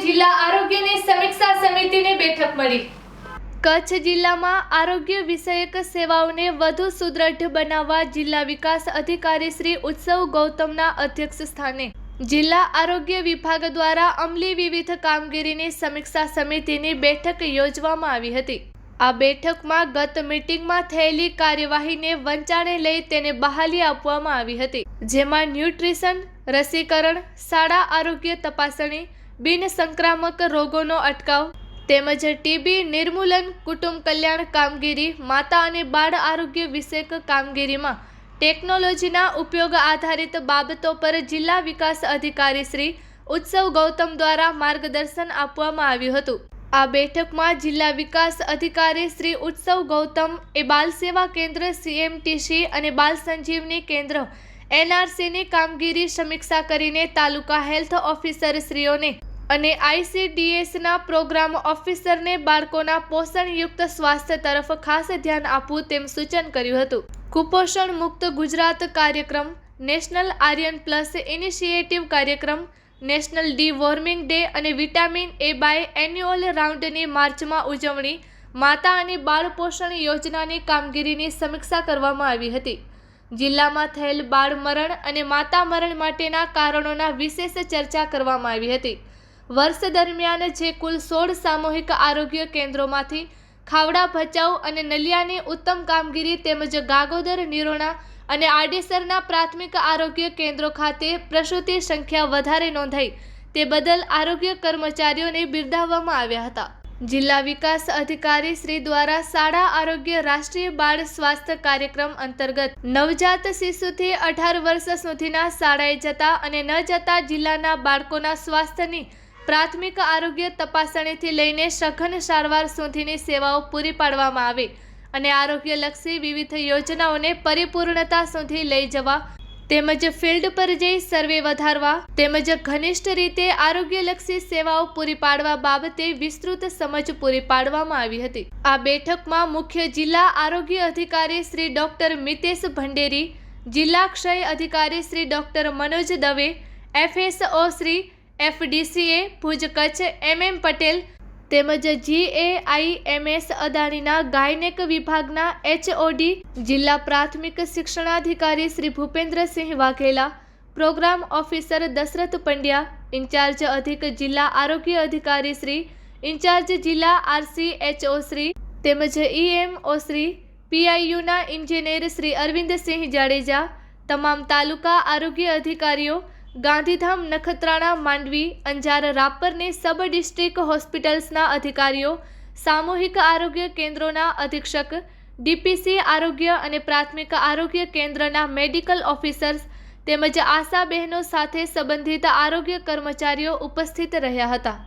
જિલ્લા આરોગ્યની સમીક્ષા સમિતિની બેઠક મળી. કચ્છ જિલ્લામાં આરોગ્ય વિષયક સેવાઓને વધુ સુદ્રઢ બનાવવા જિલ્લા વિકાસ અધિકારી શ્રી ઉત્સવ ગૌતમના અધ્યક્ષ સ્થાને જિલ્લા આરોગ્ય વિભાગ દ્વારા અમલી વિવિધ કામગીરીની સમીક્ષા સમિતિની બેઠક યોજવામાં આવી હતી. આ બેઠકમાં ગત મીટિંગમાં થયેલી કાર્યવાહીને વંચાણે લઈ તેને બહાલી આપવામાં આવી હતી. જેમાં ન્યુટ્રિશન, રસીકરણ, શાળા આરોગ્ય તપાસણી બિન સંક્રામક રોગોનો અટકાવ, તેમજ ટીબી નિર્મૂલન, કુટુંબ કલ્યાણ કામગીરી, માતા અને બાળ આરોગ્ય વિષયક કામગીરીમાં ટેકનોલોજીના ઉપયોગ આધારિત બાબતો પર જિલ્લા વિકાસ અધિકારી શ્રી ઉત્સવ ગૌતમ દ્વારા માર્ગદર્શન આપવામાં આવ્યું હતું. આ બેઠકમાં જિલ્લા વિકાસ અધિકારી શ્રી ઉત્સવ ગૌતમ, એ બાલ સેવા કેન્દ્ર સીએમટીસી અને બાલ સંજીવની કેન્દ્ર એનઆરસીની કામગીરી સમીક્ષા કરીને તાલુકા હેલ્થ ઓફિસર શ્રીઓને અને આઈસીડીએસના પ્રોગ્રામ ઓફિસરને બાળકોના પોષણયુક્ત સ્વાસ્થ્ય તરફ ખાસ ધ્યાન આપવું તેમ સૂચન કર્યું હતું. કુપોષણ મુક્ત ગુજરાત કાર્યક્રમ, નેશનલ આર્યન પ્લસ ઇનિશિયેટિવ કાર્યક્રમ, નેશનલ ડી વોર્મિંગ ડે અને વિટામિન એ બાય એન્યુઅલ રાઉન્ડની માર્ચમાં ઉજવણી, માતા અને બાળ પોષણ યોજનાની કામગીરીની સમીક્ષા કરવામાં આવી હતી. જિલ્લામાં થયેલ બાળ મરણ અને માતા મરણ માટેના કારણોના વિશેષ ચર્ચા કરવામાં આવી હતી. વર્ષ દરમિયાન જે કુલ સોળ સામૂહિક આરોગ્ય કેન્દ્રોમાંથી ખાવડા, ભચાઉ અને નલિયાની ઉત્તમ કામગીરી તેમજ ગાગોદર, નિરોણા અને આડેસરના પ્રાથમિક આરોગ્ય કેન્દ્રો ખાતે પ્રસૂતિ સંખ્યા વધારે નોંધાઈ તે બદલ આરોગ્ય કર્મચારીઓને બિરદાવવામાં આવ્યા હતા. જિલ્લા વિકાસ અધિકારી શ્રી દ્વારા શાળા આરોગ્ય રાષ્ટ્રીય બાળ સ્વાસ્થ્ય કાર્યક્રમ અંતર્ગત નવજાત શિશુથી અઢાર વર્ષ સુધીના શાળાએ જતા અને ન જતા જિલ્લાના બાળકોના સ્વાસ્થ્યની પ્રાથમિક આરોગ્ય તપાસણીથી લઈને સઘન સારવાર સુધીની સેવાઓ પૂરી પાડવામાં આવે અને આરોગ્યલક્ષી વિવિધ યોજનાઓને પરિપૂર્ણતા સુધી લઈ જવા તેમજ ફિલ્ડ પર જઈ સર્વે વધારવા તેમજ ઘનિષ્ઠ રીતે આરોગ્યલક્ષી સેવાઓ પૂરી પાડવા બાબતે વિસ્તૃત સમજ પૂરી પાડવામાં આવી હતી. આ બેઠકમાં મુખ્ય જિલ્લા આરોગ્ય અધિકારી શ્રી ડોક્ટર મિતેશ ભંડેરી, જિલ્લા ક્ષય અધિકારી Shri doctor Manoj Dave, FSO Shri FDCA Bhuj Kutch MM Patel તેમજ જીએઆઈએમએસ અદાણીના ગાયનેક વિભાગના એચઓડી જિલ્લા પ્રાથમિક શિક્ષણાધિકારી Shri Bhupendrasinh Vaghela, programme officer Dashrath Pandya, incharge અધિક જિલ્લા આરોગ્ય અધિકારી શ્રી, ઇન્ચાર્જ જિલ્લા આરસી એચઓ શ્રી, તેમજ ઈએમઓ શ્રી, પીઆઈયુના ઇન્જિનિયર શ્રી અરવિંદસિંહ જાડેજા, તમામ તાલુકા આરોગ્ય અધિકારીઓ ગાંધીધામ નખત્રાણા માંડવી અંજાર રાપરની સબ ડિસ્ટ્રિક્ટ હોસ્પિટલ્સના અધિકારીઓ, સામૂહિક આરોગ્ય કેન્દ્રોના અધિક્ષક, ડીપીસી આરોગ્ય અને પ્રાથમિક આરોગ્ય કેન્દ્રના મેડિકલ ઓફિસર્સ તેમજ આશા બહેનો સાથે સંબંધિત આરોગ્ય કર્મચારીઓ ઉપસ્થિત રહ્યા હતા.